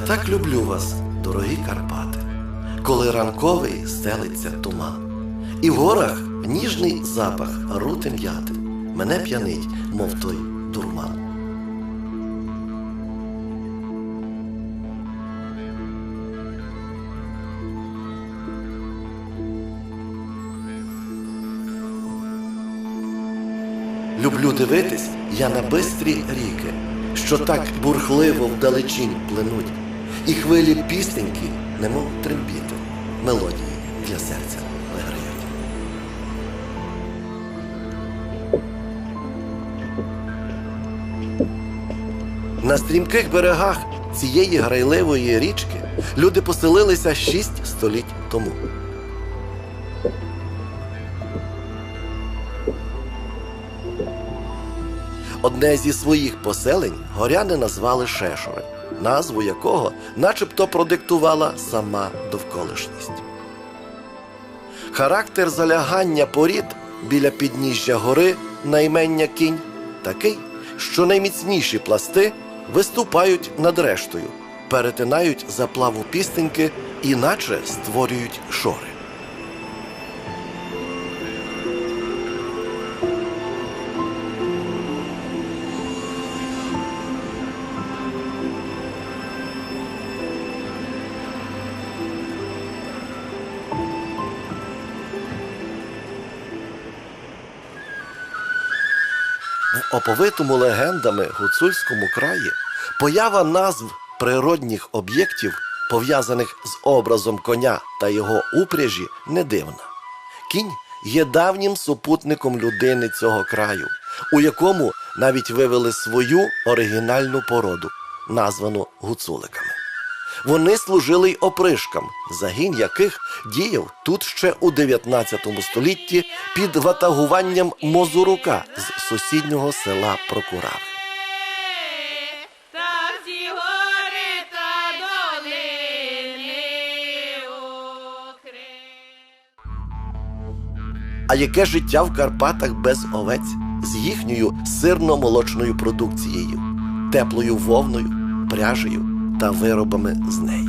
Я так люблю вас, дорогі Карпати, коли ранковий стелиться туман, і в горах ніжний запах рути м'яти мене п'янить, мов той дурман. Люблю дивитись я на бистрі ріки, що так бурхливо вдалечінь пленуть, і хвилі пістеньки, немов трембіти, мелодії для серця виграють. На стрімких берегах цієї грайливої річки люди поселилися шість століть тому. Одне зі своїх поселень горяни назвали Шешури, назву якого начебто продиктувала сама довколишність. Характер залягання порід біля підніжжя гори наймення кінь такий, що найміцніші пласти виступають над рештою, перетинають заплаву пістеньки і наче створюють шори. Оповитому легендами гуцульському краї поява назв природних об'єктів, пов'язаних з образом коня та його упряжі, не дивна. Кінь є давнім супутником людини цього краю, у якому навіть вивели свою оригінальну породу, названу гуцуликами. Вони служили й опришкам, загін яких діяв тут ще у 19 столітті під ватагуванням Мозурука з сусіднього села Прокурави. А яке життя в Карпатах без овець з їхньою сирно-молочною продукцією, теплою вовною, пряжею та виробами з неї.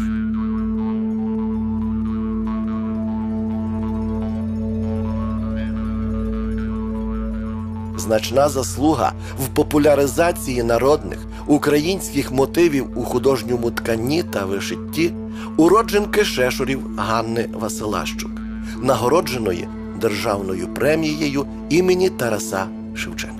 Значна заслуга в популяризації народних українських мотивів у художньому тканні та вишитті уродженки Шешурів Ганни Василащук, нагородженої державною премією імені Тараса Шевченка.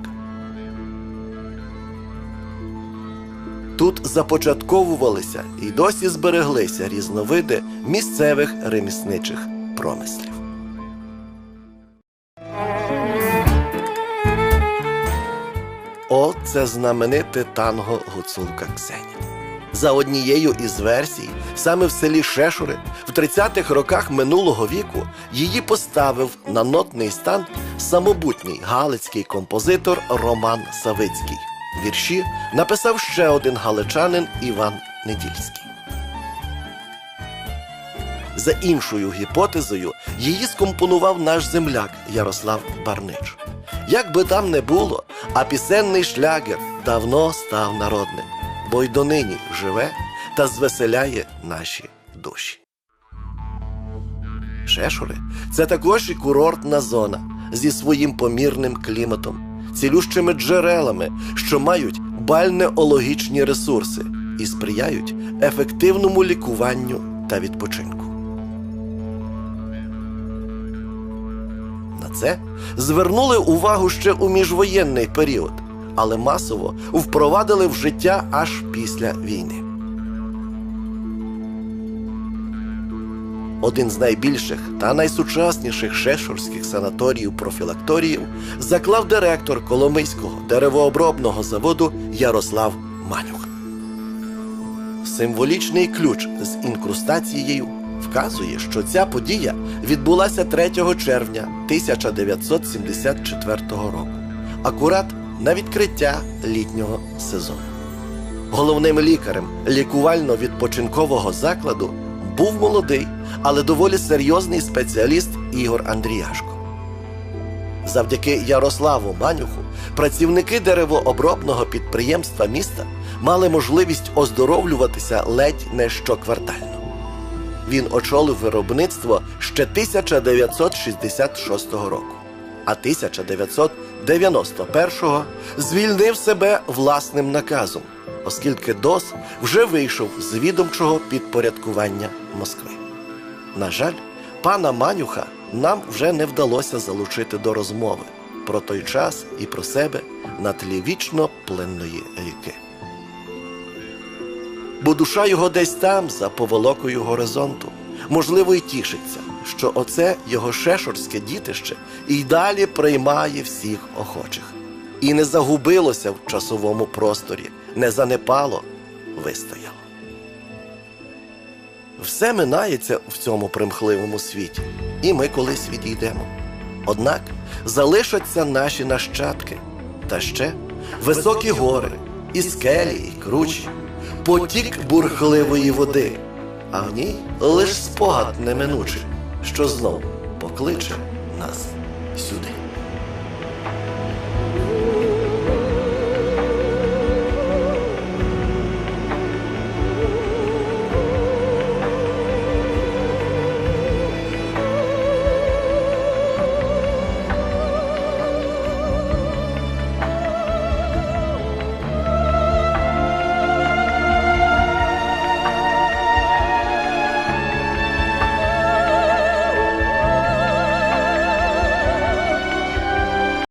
Започатковувалися і досі збереглися різновиди місцевих ремісничих промислів. О, це знамените танго гуцулка Ксеня. За однією із версій, саме в селі Шешури в 30-х роках минулого віку її поставив на нотний стан самобутній галицький композитор Роман Савицький. Вірші написав ще один галичанин Іван Недільський. За іншою гіпотезою, її скомпонував наш земляк Ярослав Барнич. Як би там не було, а пісенний шлягер давно став народним, бо й донині живе та звеселяє наші душі. Шешури це також і курортна зона зі своїм помірним кліматом, цілющими джерелами, що мають бальнеологічні ресурси і сприяють ефективному лікуванню та відпочинку. На це звернули увагу ще у міжвоєнний період, але масово впровадили в життя аж після війни. Один з найбільших та найсучасніших шешурських санаторіїв-профілакторіїв заклав директор Коломийського деревообробного заводу Ярослав Манюх. Символічний ключ з інкрустацією вказує, що ця подія відбулася 3 червня 1974 року, акурат на відкриття літнього сезону. Головним лікарем лікувально-відпочинкового закладу був молодий, але доволі серйозний спеціаліст Ігор Андріяшко. Завдяки Ярославу Манюху працівники деревообробного підприємства міста мали можливість оздоровлюватися ледь не щоквартально. Він очолив виробництво ще 1966 року, а 1991-го звільнив себе власним наказом, оскільки ДОС вже вийшов з відомчого підпорядкування Москви. На жаль, пана Манюха нам вже не вдалося залучити до розмови про той час і про себе на тлі вічно пленної ріки. Бо душа його десь там, за поволокою горизонту, можливо, й тішиться, що оце його шешорське дітище і далі приймає всіх охочих. І не загубилося в часовому просторі, не занепало, вистояло. Все минається в цьому примхливому світі, і ми колись відійдемо. Однак залишаться наші нащадки, та ще високі гори, і скелі, і кручі, потік бурхливої води, а в ній лиш спогад неминучий, що знов покличе нас сюди.